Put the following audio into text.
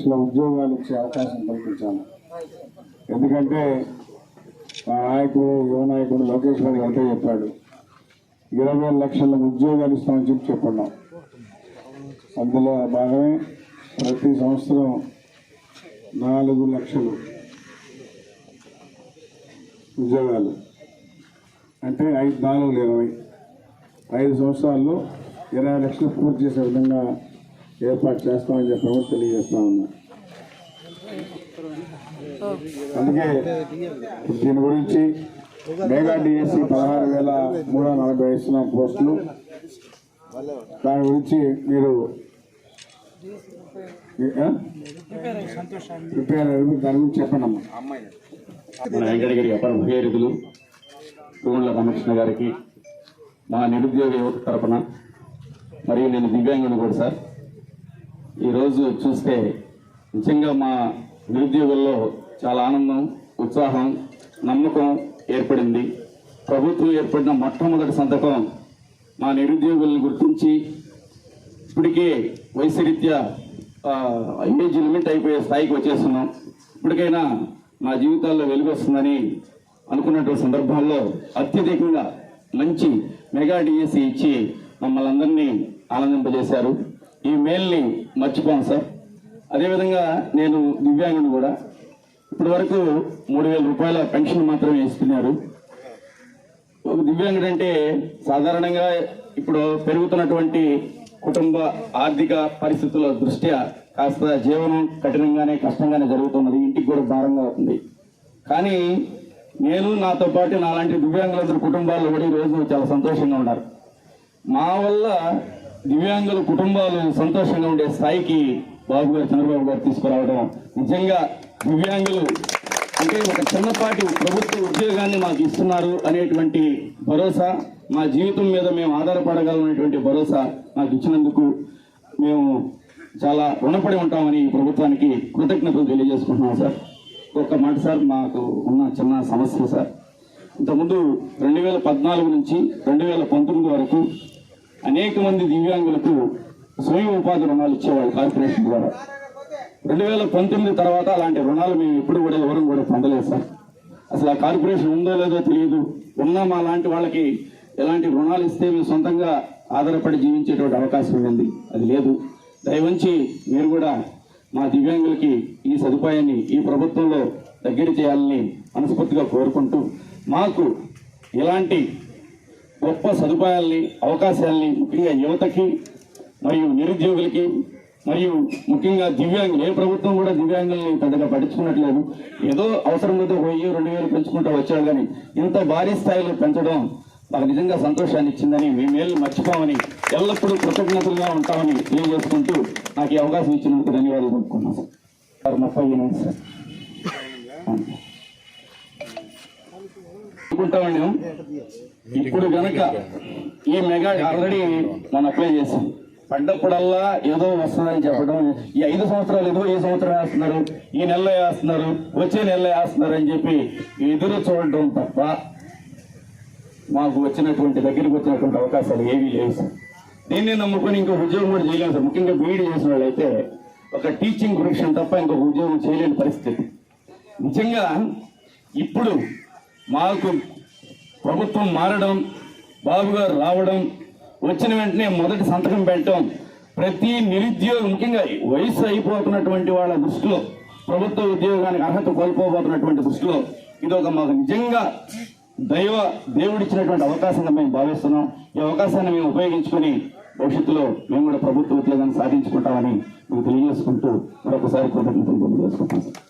లక్షల ఉద్యోగాలు ఇచ్చే అవకాశం కల్పించాను ఎందుకంటే మా నాయకుడు యువ నాయకుడు లోకేష్ గారు ఒకటే చెప్పాడు. ఇరవై లక్షల ఉద్యోగాలు ఇస్తామని చెప్పి చెప్పున్నాం. అందులో భాగమే ప్రతి సంవత్సరం నాలుగు లక్షలు ఉద్యోగాలు. అంటే ఐదు నాలుగు ఇరవై. ఐదు సంవత్సరాల్లో ఇరవై లక్షలు పూర్తి చేసే విధంగా ఏర్పాటు చేస్తామని చెప్పి కూడా తెలియజేస్తా ఉన్నా. అందుకే దీని గురించి మెగా డిఎస్సి పదహారు వేల మూడు వందల నలభై ఇస్తున్న పోస్టులు. దాని గురించి మీరు ఆ? దాని గురించి చెప్పండి అమ్మా. మన వెంకటగిరి అపర భగీరథులు రామకృష్ణ గారికి మా నిరుద్యోగ యువత తరపున మరియు నేను దివ్యాంగుడు కూడా సార్. ఈరోజు చూస్తే నిజంగా మా నిరుద్యోగుల్లో చాలా ఆనందం ఉత్సాహం నమ్మకం ఏర్పడింది. ప్రభుత్వం ఏర్పడిన మొట్టమొదటి సంతకం మా నిరుద్యోగులను గుర్తించి ఇప్పటికే వయసు రీత్యా ఏజ్ లిమిట్ అయిపోయే స్థాయికి వచ్చేస్తున్నాం. ఇప్పటికైనా మా జీవితాల్లో వెలుగు వస్తుందని అనుకున్నటువంటి సందర్భాల్లో అత్యధికంగా మంచి మెగా డిఎస్సి ఇచ్చి మమ్మల్ని అందరినీ ఆనందింపజేశారు. ఈ మెయిల్ని మర్చిపోను సార్. అదేవిధంగా నేను దివ్యాంగుని కూడా. ఇప్పటి వరకు మూడు వేల రూపాయల పెన్షన్ మాత్రమే ఇస్తున్నారు ఒక దివ్యాంగుడు అంటే సాధారణంగా ఇప్పుడు పెరుగుతున్నటువంటి కుటుంబ ఆర్థిక పరిస్థితుల దృష్ట్యా కాస్త జీవనం కఠినంగానే కష్టంగానే జరుగుతున్నది. ఇంటికి కూడా భారంగా అవుతుంది కానీ నేను నాతో పాటు నాలాంటి దివ్యాంగులందరి కుటుంబాల్లో కూడా ఈరోజు రోజు చాలా సంతోషంగా ఉన్నారు. మా వల్ల దివ్యాంగుల కుటుంబాలు సంతోషంగా ఉండే స్థాయికి బాబు గారు చంద్రబాబు గారు తీసుకురావడం నిజంగా దివ్యాంగులు అంటే ఒక చిన్నపాటి ప్రభుత్వ ఉద్యోగాన్ని మాకు ఇస్తున్నారు అనేటువంటి భరోసా మా జీవితం మీద మేము ఆధారపడగలనేటువంటి భరోసా మాకు ఇచ్చినందుకు మేము చాలా రుణపడి ఉంటామని ఈ ప్రభుత్వానికి కృతజ్ఞతలు తెలియజేసుకుంటున్నాం సార్. ఒక్క మాట సార్ మాకు ఉన్న చిన్న సమస్య సార్. ఇంతకుముందు రెండు వేల పద్నాలుగు నుంచి రెండు వేల పంతొమ్మిది వరకు అనేక మంది దివ్యాంగులకు స్వయం ఉపాధి రుణాలు ఇచ్చేవాళ్ళు కార్పొరేషన్ ద్వారా. రెండు వేల పంతొమ్మిది తర్వాత అలాంటి రుణాలు మేము ఎప్పుడు కూడా ఎవరు కూడా పొందలేదు సార్. అసలు ఆ కార్పొరేషన్ ఉందో లేదో తెలియదు. ఉన్నా మా లాంటి వాళ్ళకి ఎలాంటి రుణాలు ఇస్తే మేము సొంతంగా ఆధారపడి జీవించేటువంటి అవకాశం ఉంది. అది లేదు. దయవంచి మీరు కూడా మా దివ్యాంగులకి ఈ సదుపాయాన్ని ఈ ప్రభుత్వంలో దగ్గర చేయాలని మనస్ఫూర్తిగా కోరుకుంటూ మాకు ఇలాంటి గొప్ప సదుపాయాల్ని అవకాశాల్ని ముఖ్యంగా యువతకి మరియు నిరుద్యోగులకి మరియు ముఖ్యంగా దివ్యాంగులు ఏ ప్రభుత్వం కూడా దివ్యాంగుల్ని పెద్దగా పట్టించుకున్నట్లేదు ఏదో అవసరం మీద వెయ్యి రెండు వేలు పెంచుకుంటూ వచ్చాడు కానీ ఇంత భారీ స్థాయిలో పెంచడం మాకు నిజంగా సంతోషాన్ని ఇచ్చిందని మీ మేలు మర్చిపోమని ఎల్లప్పుడూ కృతజ్ఞతలుగా ఉంటామని తెలియజేసుకుంటూ నాకు ఈ అవకాశం ఇచ్చినందుకు ధన్యవాదాలు చెప్పుకున్నాను సార్. సార్ ముప్పై ఎనిమిది సార్ అనుకుంటామండి ఇప్పుడు గనక ఈ మెగా ఆల్రెడీ మనం అప్లై చేసాం. పడ్డప్పుడల్లా ఏదో వస్తుందని చెప్పడం. ఈ ఐదు సంవత్సరాలు ఏదో ఈ సంవత్సరం వేస్తున్నారు. ఈ నెలలో వేస్తున్నారు. వచ్చే నెలలో వేస్తున్నారు అని చెప్పి ఎదురు చూడటం తప్ప మాకు వచ్చినటువంటి దగ్గరికి వచ్చినటువంటి అవకాశాలు ఏవీ లేవు సార్. దీన్ని నమ్ముకొని ఇంకో ఉద్యోగం కూడా చేయలేము సార్. ముఖ్యంగా బీఈడీ చేసిన వాళ్ళైతే ఒక టీచింగ్ ప్రొఫెషన్ తప్ప ఇంకొక ఉద్యోగం చేయలేని పరిస్థితి. నిజంగా ఇప్పుడు మాకు ప్రభుత్వం మారడం బాబు గారు రావడం వచ్చిన వెంటనే మొదటి సంతకం పెట్టడం ప్రతి నిరుద్యోగం ముఖ్యంగా వయసు అయిపోతున్నటువంటి వాళ్ళ దృష్టిలో ప్రభుత్వ ఉద్యోగానికి అర్హత కోల్పోబోతున్నటువంటి దృష్టిలో ఇది ఒక మాకు నిజంగా దైవ దేవుడిచ్చినటువంటి అవకాశంగా మేము భావిస్తున్నాం. ఈ అవకాశాన్ని మేము ఉపయోగించుకొని భవిష్యత్తులో మేము కూడా ప్రభుత్వ ఉద్యోగాన్ని సాధించుకుంటామని మీకు తెలియజేసుకుంటూ మరొకసారి కృతజ్ఞతలు తెలియజేసుకుంటాం సార్